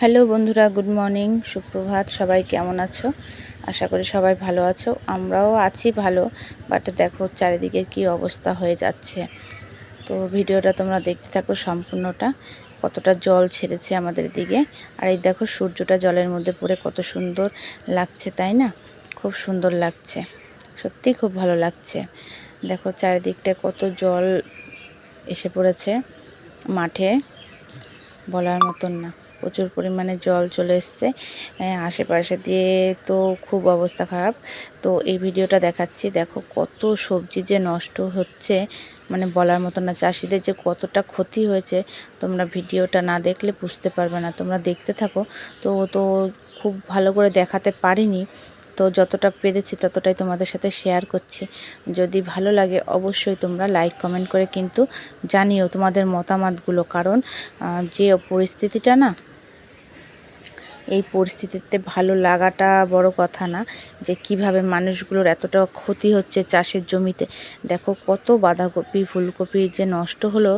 Hello বন্ধুরা, good morning, সুপ্রভাত, সবাই কেমন আছো? আশা করি সবাই ভালো আছো। আমরাও আছি ভালো, বাট দেখো চারিদিকে কি অবস্থা হয়ে যাচ্ছে। তো ভিডিওটা তোমরা দেখতে থাকো সম্পূর্ণটা, কতটা জল ছেড়েছে আমাদের দিকে। আর এই দেখো সূর্যটা জলের মধ্যে পড়ে কত সুন্দর লাগছে, তাই না? খুব সুন্দর লাগছে সত্যি খুব ভালো লাগছে। দেখো চারিদিকটা কত জল এসে পড়েছে মাঠে, বলার মতন না। প্রচুর পরিমাণে জল চলে এসছে। আশেপাশে দিয়ে তো খুব অবস্থা খারাপ। তো এই ভিডিওটা দেখাচ্ছি, দেখো কত সবজি যে নষ্ট হচ্ছে। মানে বলার মতো না, চাষিদের যে কতটা ক্ষতি হয়েছে, তোমরা ভিডিওটা না দেখলে বুঝতে পারবে না। তোমরা দেখতে থাকো। তো তো খুব ভালো করে দেখাতে পারিনি। তো যতটা পেরেছি ততটাই তোমাদের সাথে শেয়ার করছি। যদি ভালো লাগে অবশ্যই তোমরা লাইক কমেন্ট করে কিন্তু জানিও তোমাদের মতামতগুলো। কারণ যে পরিস্থিতিটা না, এই পরিস্থিতিতে ভালো লাগাটা বড় কথা না, যে কীভাবে মানুষগুলোর এতটা ক্ষতি হচ্ছে চাষের জমিতে। দেখো কত বাঁধাকপি, ফুলকপি যে নষ্ট হলো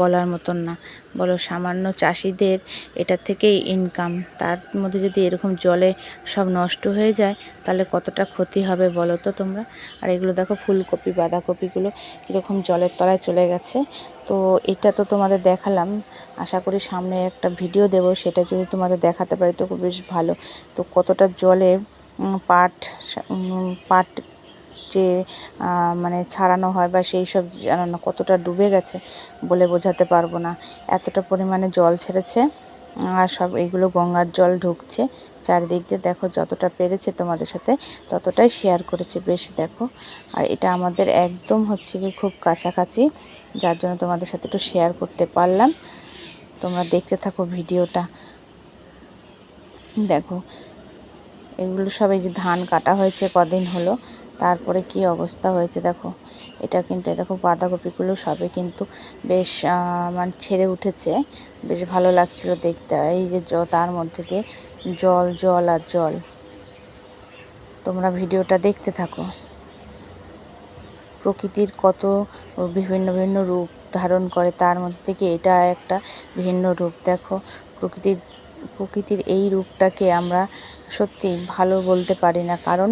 বলার মতন না। বলো, সামান্য চাষিদের এটা থেকেই ইনকাম তার মধ্যে যদি এরকম জলে সব নষ্ট হয়ে যায়, তাহলে কতটা ক্ষতি হবে বলো তো তোমরা? আর এগুলো দেখো, ফুলকপি, বাঁধাকপিগুলো কীরকম জলের তলায় চলে গেছে। তো এটা তো তোমাদের দেখালাম। আশা করি সামনে একটা ভিডিও দেব, সেটা যদি তোমাদের দেখাতে পারি তো খুব বেশ ভালো। তো কতটা জলে পাট পাট যে মানে ছাড়ানো হয় বা সেই সব জানানো কতটা ডুবে গেছে বলে বোঝাতে পারব না। এতটা পরিমাণে জল ছেড়েছে, আর সব এগুলো গঙ্গার জল ঢুকছে। চারিদিক দিয়ে দেখো যতটা পেরেছে তোমাদের সাথে ততটাই শেয়ার করেছে। বেশি দেখো, আর এটা আমাদের একদম হচ্ছে কি খুব কাছাকাছি, যার জন্য তোমাদের সাথে একটু শেয়ার করতে পারলাম। তোমরা দেখতে থাকো ভিডিওটা। দেখো, এগুলো সব এই যে ধান কাটা হয়েছে কদিন হলো। তারপরে কি অবস্থা হয়েছে দেখো। এটা কিন্তু দেখো বাঁধাকপিগুলো সবে কিন্তু বেশ মানে ছেড়ে উঠেছে। বেশ ভালো লাগছিল দেখতে। এই যে তার মধ্যে দিয়ে জল জল আর জল। তোমরা ভিডিওটা দেখতে থাকো। প্রকৃতির কত বিভিন্ন বিভিন্ন রূপ ধারণ করে, তার মধ্যে থেকে এটা একটা ভিন্ন রূপ। দেখো, প্রকৃতির প্রকৃতির এই রূপটাকে আমরা সত্যি ভালো বলতে পারি না। কারণ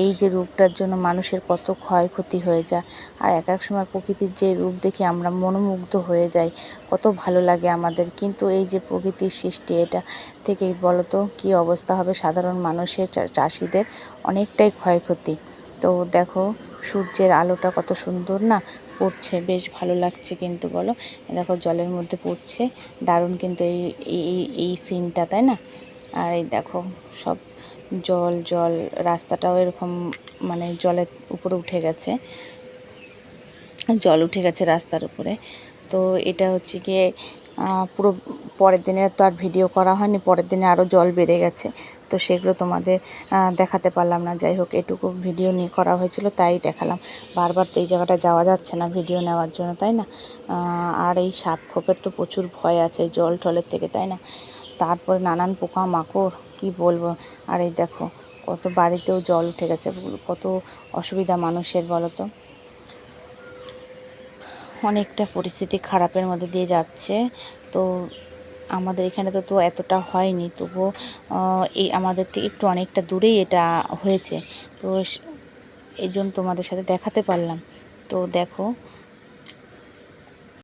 এই যে রূপটার জন্য মানুষের কত ক্ষয়ক্ষতি হয়ে যায়। আর এক এক সময় প্রকৃতির যে রূপ দেখে আমরা মনোমুগ্ধ হয়ে যাই, কত ভালো লাগে আমাদের। কিন্তু এই যে প্রকৃতির সৃষ্টি, এটা থেকে বলতো কী অবস্থা হবে? সাধারণ মানুষের চাষিদের অনেকটাই ক্ষয়ক্ষতি। তো দেখো সূর্যের আলোটা কত সুন্দর না? পড়ছে, বেশ ভালো লাগছে কিন্তু বলো। দেখো, জলের মধ্যে পড়ছে। দারুণ কিন্তু এই এই এই সিনটা তাই না? আর এই দেখো, সব জল জল, রাস্তাটাও এরকম মানে জলের উপরে উঠে গেছে। জল উঠে গেছে রাস্তার উপরে। তো এটা হচ্ছে গিয়ে পুরো পরের দিনে তো আর ভিডিও করা হয়নি, পরের দিনে আরও জল বেড়ে গেছে। তো সেগুলো তোমাদের দেখাতে পারলাম না। যাই হোক, এটুকু ভিডিও নিয়ে করা হয়েছিল, তাই দেখালাম। বারবার তো এই জায়গাটা যাওয়া যাচ্ছে না ভিডিও নেওয়ার জন্য, তাই না? আর এই সাপ খোপের তো প্রচুর ভয় আছে জল টলের থেকে, তাই না? তারপরে নানান পোকা মাকড় কি বলব? আর এই দেখো, কত বাড়িতেও জল উঠে গেছে, কত অসুবিধা মানুষের, বলো তো? অনেকটা পরিস্থিতি খারাপের মধ্যে দিয়ে যাচ্ছে। তো আমাদের এখানে তো তো এতটা হয়নি, তবুও এই আমাদের থেকে একটু অনেকটা দূরেই এটা হয়েছে। তো এই জন্য তোমাদের সাথে দেখাতে পারলাম। তো দেখো